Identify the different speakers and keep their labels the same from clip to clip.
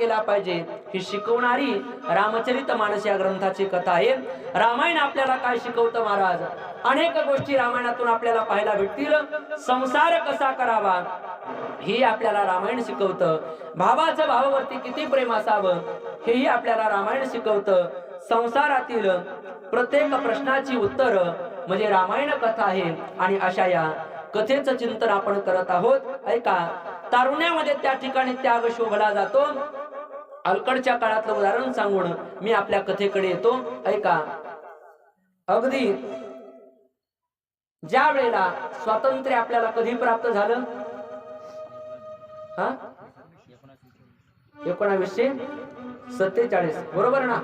Speaker 1: केला पाहिजे. ही शिकवणारी रामचरित मानस या ग्रंथाची कथा आहे. रामायण आपल्याला काय शिकवतं महाराज? अनेक गोष्टी रामायणातून आपल्याला पाहायला भेटतील. संसार कसा करावा? ही आपल्याला रामायण शिकवतं. भावाचं भावावरती किती प्रेम असावं? हेही आपल्याला रामायण शिकवतं. संसारातील प्रत्येक प्रश्नाची उत्तर म्हणजे रामायण कथा आहे. आणि अशा या कथेचं चिंतन आपण करत आहोत. ऐका तारुण्यामध्ये त्या ठिकाणी त्याग शोभला जातो. अलकडच्या काळातलं उदाहरण सांगून मी आपल्या कथेकडे येतो. ऐका. अगदी ज्या वेळेला स्वातंत्र्य आपल्याला कधी प्राप्त झालं? हा? एकोणावीसशे सत्तेचाळीस. बरोबर ना?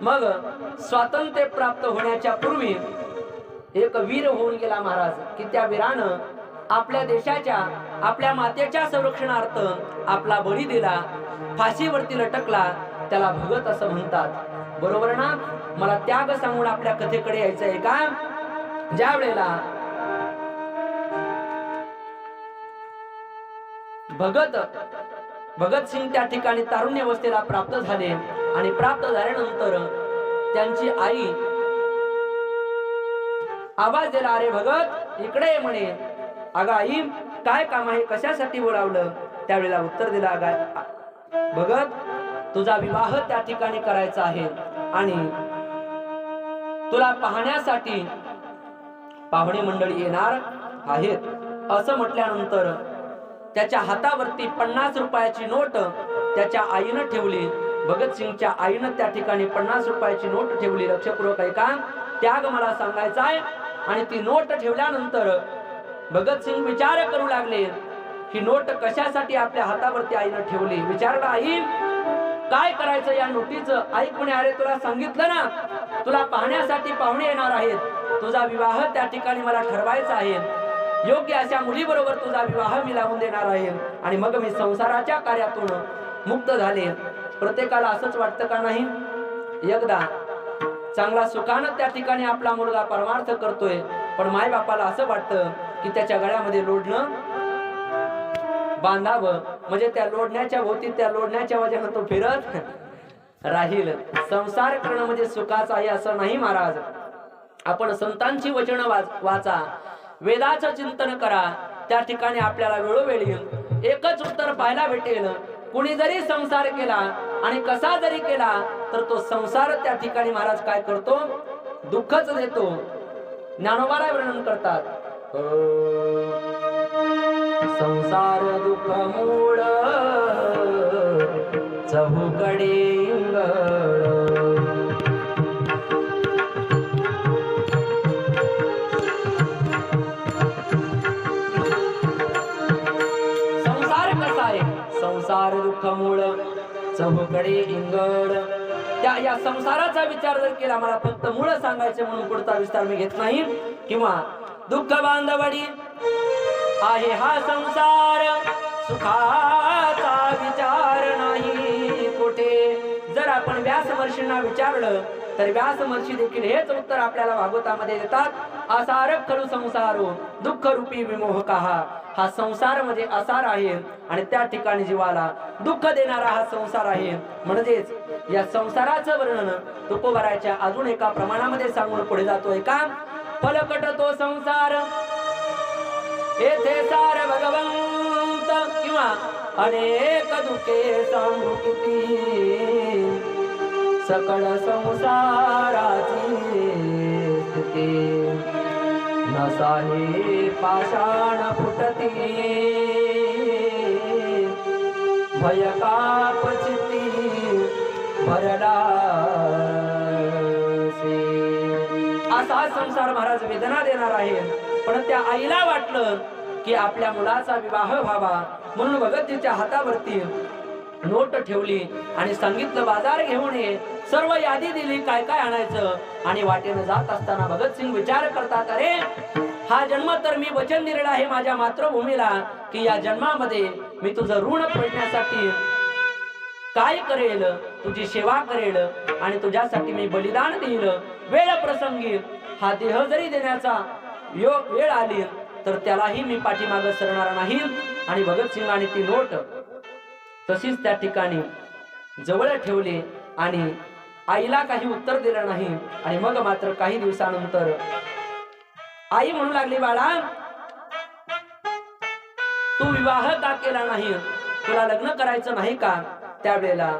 Speaker 1: मग स्वातंत्र्य प्राप्त होण्याच्या पूर्वी एक वीर होऊन गेला महाराज. की त्या वीरानं आपल्या देशाच्या आपल्या मातेच्या संरक्षणार्थ आपला बळी दिला फाशीवरती लटकला त्याला भगत असं म्हणतात. बरोबर ना? मला त्याग सांगून आपल्या कथेकडे यायचं आहे का? ज्या वेळेला भगत भगतसिंग त्या ठिकाणी तारुण्य अवस्थेला प्राप्त झाले आणि प्राप्त झाल्यानंतर त्यांची आई आवाज दिला अरे भगत इकडे म्हणे. अगं आई काय काम आहे? कशासाठी बोलावलं? त्यावेळेला उत्तर दिलं अगा भगत तुझा विवाह त्या ठिकाणी करायचा आहे आणि तुला पाहण्यासाठी पाहुणे मंडळी येणार आहेत. असं म्हटल्यानंतर त्याच्या हातावरती पन्नास रुपयाची नोट त्याच्या आईनं ठेवली. भगतसिंगच्या आईनं त्या ठिकाणी पन्नास रुपयाची नोट ठेवली. लक्षपूर्वक ऐका. त्याग मला सांगायचा आहे. आणि ती नोट ठेवल्यानंतर भगतसिंग विचार करू लागले. ही नोट कशासाठी आपल्या हातावरती आईनं ठेवली? विचारला आई काय करायचं या नोटीचं? आई कोणी अरे तुला सांगितलं ना? तुला पाहण्यासाठी पाहुणे येणार आहेत. तुझा विवाह त्या ठिकाणी मला ठरवायचा आहे. योग्य अशा मुलीबरोबर तुझा विवाह मी लावून देणार आहे. आणि मग मी संसाराच्या कार्यातून मुक्त झाले. प्रत्येकाला असंच वाटतं का नाही? एकदा चांगला सुखानं त्या ठिकाणी आपला मुलगा परमार्थ करतोय पण माय बापाला असं वाटतं की त्याच्या गळ्यामध्ये लोडणं बांधावं. म्हणजे त्या लोढण्याच्या भोवती त्या लोडण्याच्या वजन तो फिरत राहील. संसार करणं म्हणजे सुखाचा आहे असं नाही महाराज. आपण संतांची वचन वाचा. वेदाचं चिंतन करा. त्या ठिकाणी आपल्याला वेळोवेळी एकच उत्तर पाहायला भेटेल. कुणी जरी संसार केला आणि कसा जरी केला तर तो संसार त्या ठिकाणी महाराज काय करतो? दुःखच देतो. ज्ञानोबाला वर्णन करतात. संसार दुःख मूळ चहूकडे संसार कसा आहे? संसार दुःख मूळ चहूकडे इंगड त्या या संसाराचा विचार जर केला मला फक्त मूळ सांगायचे म्हणून पुढचा विस्तार मी घेत नाही. किंवा दुःख बांधवडी आहे हा संसार सुखाचा विचार नाही कुठे? जर आपण व्यास महर्षींना विचारलं तर व्यास महर्षी देखील हेच उत्तर आपल्याला भागवतामध्ये देतात असार खरू संसारो दुःख रूपी विमोह कहा हा संसारमध्ये असार आहे आणि त्या ठिकाणी जीवाला दुःख देणारा हा संसार आहे. म्हणजेच या संसाराचं वर्णन तुकोबराच्या अजून एका प्रमाणामध्ये सांगून पुढे जातोय का? फलकट तो संसार. येथे सार भगवंत किंवा अनेक दुखे सांगू किती. सकळ संसाराची स्थिती. नसाही पाषाण फुटती. भय कापचिती भरला असा संसार महाराज वेदना देणार आहे पण त्या आईला वाटलं की आपल्या मुलाचा विवाह व्हावा म्हणून भगतजीच्या हातावरती नोट ठेवली आणि सांगितलं बाजार घेऊन ये. सर्व यादी दिली काय काय आणायचं? आणि वाटेनं जात असताना भगतसिंग विचार करतात अरे हा जन्म तर मी वचन दिलेला आहे माझ्या मातृभूमीला की या जन्मामध्ये मी तुझं ऋण फेडण्यासाठी काय करेल? तुझी सेवा करेल? आणि तुझ्यासाठी मी बलिदान देईल. वेळ प्रसंगी हा देह जरी देण्याचा योग वेळ आली तर त्यालाही मी पाठीमाग सरणार नाही. आणि भगतसिंगाने ती नोट तशीच त्या ठिकाणी जवळ ठेवली आणि आईला काही उत्तर दिलं नाही. आणि मग मात्र काही दिवसानंतर आई म्हणू लागली बाळा तू विवाह का केला नाही? तुला लग्न करायचं नाही का? त्यावेळेला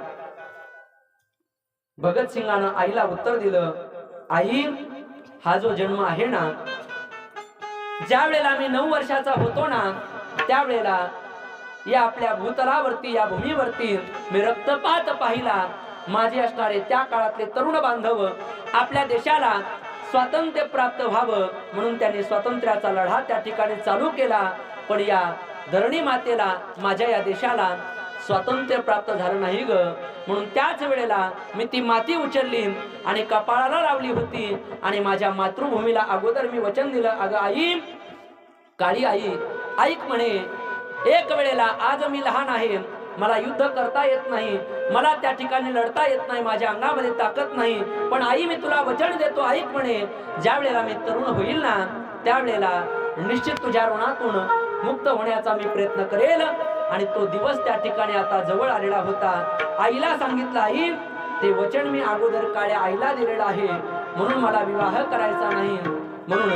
Speaker 1: भगतसिंगानं आईला उत्तर दिलं आई हा जो जन्म आहे ना ज्या वेळेला मी नऊ वर्षाचा होतो ना त्यावेळेला या आपल्या भूतलावरती या भूमीवरती मी रक्तपात पाहिला. माझे असणारे त्या काळातले तरुण बांधव आपल्या देशाला स्वातंत्र्य प्राप्त व्हावं म्हणून त्यांनी स्वातंत्र्याचा लढा त्या ठिकाणी चालू केला. पण या धरणी मातेला माझ्या या देशाला स्वातंत्र्य प्राप्त झालं नाही ग. म्हणून त्याच वेळेला मी ती माती उचलली आणि कपाळाला लावली होती आणि माझ्या मातृभूमीला अगोदर मी वचन दिलं अगं आई काळी आई ऐक म्हणे एक वेळेला आज मी लहान आहे. मला युद्ध करता येत नाही. मला त्या ठिकाणी लढता येत नाही. माझ्या अंगामध्ये ताकद नाही. पण आई मी तुला वचन देतो. ऐक म्हणे ज्या वेळेला मी तरुण होईल ना त्यावेळेला निश्चित तुझ्या ऋणातून मुक्त होण्याचा मी प्रयत्न करेल. आणि तो दिवस त्या ठिकाणी आता जवळ आलेला होता. आईला सांगितलं आई ते वचन मी अगोदर काळ्या आईला दिलेलं आहे. म्हणून मला विवाह करायचा नाही. म्हणून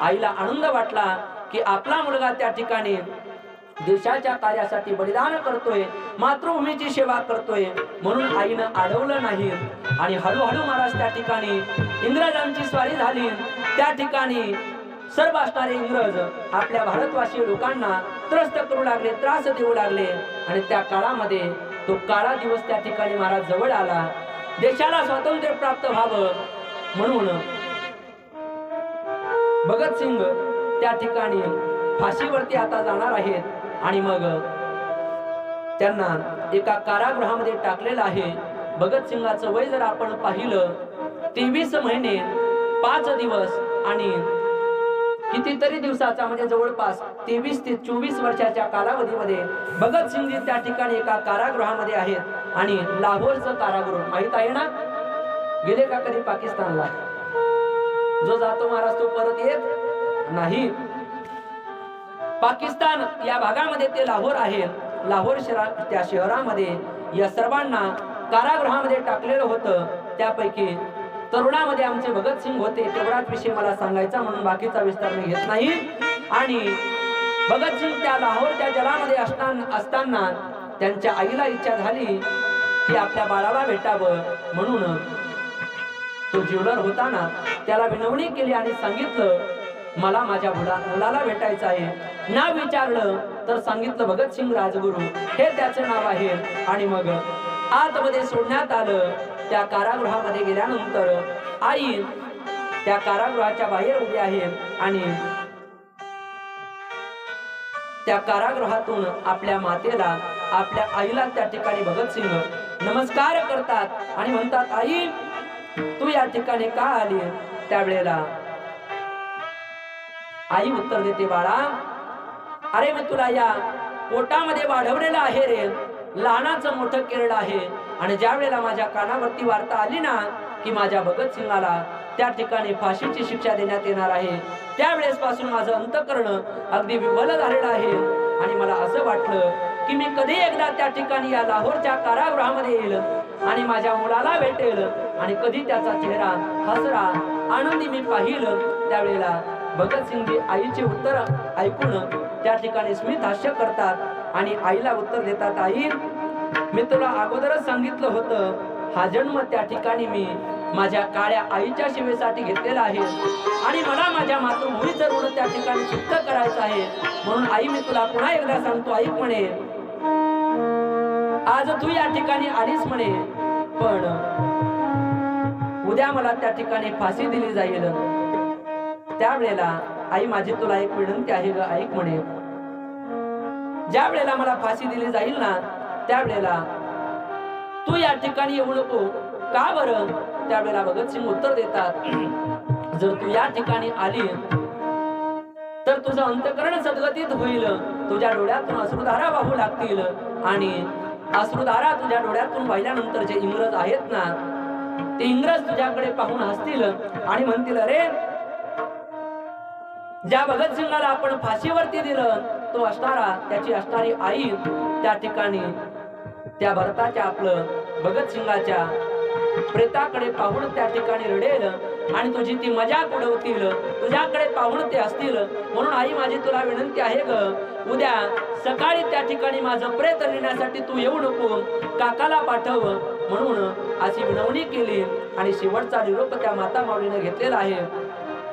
Speaker 1: आईला आनंद वाटला की आपला मुलगा त्या ठिकाणी देशाच्या कार्यासाठी बलिदान करतोय मातृभूमीची सेवा करतोय. म्हणून आईनं अडवलं नाही. आणि हळूहळू महाराज त्या ठिकाणी इंग्रजांची स्वारी झाली. त्या ठिकाणी सर्व असणारे इंग्रज आपल्या भारतवासी लोकांना त्रस्त करू लागले त्रास देऊ लागले. आणि त्या काळामध्ये तो काळा दिवस त्या ठिकाणी महाराज जवळ आला. देशाला स्वातंत्र्य प्राप्त व्हावं म्हणून भगतसिंग त्या ठिकाणी फाशीवरती आता जाणार आहेत. आणि मग त्यांना एका कारागृहामध्ये टाकलेलं आहे. भगतसिंगाचं वय जर आपण पाहिलं तेवीस महिने पाच दिवस आणि कितीतरी दिवसाचा म्हणजे जवळपास तेवीस ते चोवीस वर्षाच्या कालावधीमध्ये भगतसिंगजी त्या ठिकाणी एका कारागृहामध्ये आहेत. आणि लाहोरचं कारागृह माहीत आहे ना? गेले का कधी पाकिस्तानला? जो जातो महाराज तो परत येत नाही. पाकिस्तान या भागामध्ये ते लाहोर आहे लाहोर शहरा त्या शहरामध्ये या सर्वांना कारागृहामध्ये टाकलेलं होतं. त्यापैकी तरुणामध्ये आमचे भगतसिंग होते तेवढाच विषय मला सांगायचा म्हणून बाकीचा विस्तार मी घेत नाही. आणि भगतसिंग त्या लाहोरच्या जलामध्ये असताना असताना त्यांच्या आईला इच्छा झाली की आपल्या बाळाला भेटावं म्हणून तो ज्वेलर होताना त्याला विनवणी केली आणि सांगितलं मला माझ्या मुला मुलाला भेटायचं आहे. नाव विचारलं तर सांगितलं भगतसिंग राजगुरू हे त्याचं नाव आहे. आणि मग आतमध्ये सोडण्यात आलं. त्या कारागृहामध्ये गेल्यानंतर आई त्या कारागृहाच्या बाहेर उभी आहे आणि त्या कारागृहातून आपल्या मातेला आपल्या आईला त्या ठिकाणी भगतसिंग नमस्कार करतात आणि म्हणतात आई तू या ठिकाणी का आली? त्यावेळेला आई उत्तर देते बाळा अरे मी तुला या पोटामध्ये वाढवलेलं आहे रे. लहानाचं मोठं केरळ आहे. आणि ज्या वेळेला माझ्या कानावरती वार्ता आली ना की माझ्या भगतसिंगाला त्या ठिकाणी फाशीची शिक्षा देण्यात येणार आहे त्यावेळेस पासून माझं अंतकरण अगदी विबल झालेलं आहे. आणि मला असं वाटलं की मी कधी एकदा त्या ठिकाणी या लाहोरच्या कारागृहामध्ये येईल आणि माझ्या मुलाला भेटेल आणि कधी त्याचा चेहरा हसरा आनंदी मी पाहिल. त्यावेळेला भगतसिंगजी आईचे उत्तर ऐकून त्या ठिकाणी स्मित हास्य करतात आणि आईला उत्तर देतात आई मी तुला अगोदरच सांगितलं होतं हा जन्म त्या ठिकाणी मी माझ्या काळ्या आईच्या सेवेसाठी घेतलेला आहे. आणि मला माझ्या मातृभूमीचं ऋण त्या ठिकाणी सुप्त करायचं आहे म्हणून आई मी तुला पुन्हा एकदा सांगतो ऐक म्हणे आज तू या ठिकाणी आलीस म्हणे पण उद्या मला त्या ठिकाणी फाशी दिली जाईल. त्यावेळेला आई माझी तुला एक विनंती आहे ग ऐक म्हणे ज्या वेळेला मला फाशी दिली जाईल ना त्यावेळेला तू या ठिकाणी येऊ नको. का बरं? त्यावेळेला भगतसिंग उत्तर देतात जर तू या ठिकाणी आली तर तुझं अंतकरण सद्गतीत होईल. तुझ्या डोळ्यातून अश्रुधारा वाहू लागतील आणि अश्रुधारा तुझ्या डोळ्यातून वाहिल्यानंतर जे इंग्रज आहेत ना ते इंग्रज तुझ्याकडे पाहून हसतील आणि म्हणतील अरे ज्या भगतसिंगाला आपण फाशीवरती दिलं तो असणारा त्याची असणारी आई त्या ठिकाणी त्या भरताच्या आपलं भगतसिंगाच्या प्रेताकडे पाहून त्या ठिकाणी रडेल आणि तुझी ती मजाक उडवतील तुझ्याकडे पाहून ते असतील. म्हणून आई माझी तुला विनंती आहे ग उद्या सकाळी त्या ठिकाणी माझं प्रेत नेण्यासाठी तू येऊ नको. काकाला पाठव. म्हणून अशी विनवणी केली आणि शेवटचा निरोप त्या माता माऊलीने घेतलेला आहे.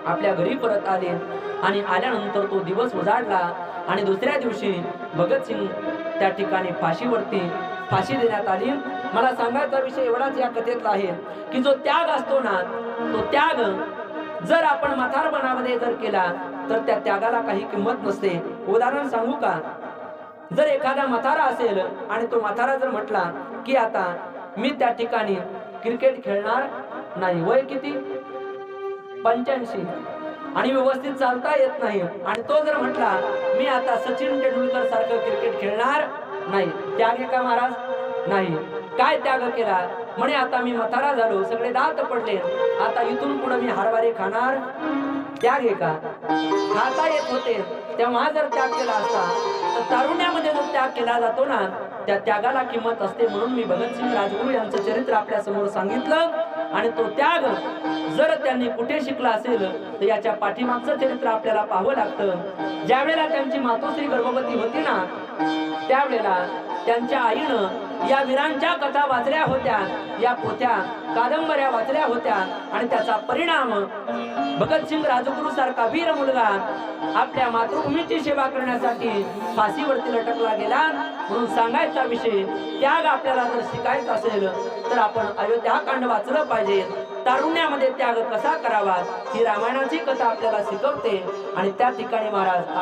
Speaker 1: आपल्या घरी परत आले आणि आल्यानंतर तो दिवस उजाडला आणि दुसऱ्या दिवशी भगतसिंग त्या ठिकाणी फाशीवरती फाशी देण्यात आली. मला सांगायचा विषय एवढाच या कथेतला आहे की जो त्याग असतो ना तो त्याग जर आपण मथारपणामध्ये जर केला तर त्या त्यागाला काही किंमत नसते. उदाहरण सांगू का? जर एखादा म्हातारा असेल आणि तो मथारा जर म्हटला की आता मी त्या ठिकाणी क्रिकेट खेळणार नाही. वय किती? पंच्याऐंशी. आणि व्यवस्थित चालता येत नाही. आणि तो जर म्हटला मी आता सचिन तेंडुलकर सारखं क्रिकेट खेळणार नाही. त्याग आहे का महाराज? नाही. काय त्याग केला? म्हणे आता मी म्हातारा झालो. सगळे दात पडले. आता इथून पुढे मी हारवारी खाणार. त्याग आहे का? खाता येत होते. तेव्हा जर त्याग केला असता तर तारुण्यामध्ये जो त्याग केला जातो ना त्या त्यागाला किंमत असते म्हणून मी भगतसिंग राजगुरू यांचं चरित्र आपल्यासमोर सांगितलं. आणि तो त्याग जर त्यांनी कुठे शिकला असेल तर याच्या पाठीमागचं चरित्र आपल्याला पाहावं लागतं. ज्यावेळेला त्यांची मातोश्री गर्भवती होती ना त्यावेळेला त्यांच्या आईनं या वीरांच्या कथा वाचल्या होत्या या पोथ्या कादंबऱ्या वाचल्या होत्या आणि त्याचा परिणाम भगतसिंग राजगुरू सारखा वीर मुलगा आपल्या मातृभूमीची सेवा करण्यासाठी फाशीवरती लटकला गेला. म्हणून सांगायचा विषय त्याग आपल्याला जर शिकायचा असेल तर आपण अयोध्याकांड वाचलं पाहिजे. तारुण्यामध्ये त्याग कसा करावा? ही रामायणाची कथा आपल्याला शिकवते आणि त्या ठिकाणी महाराज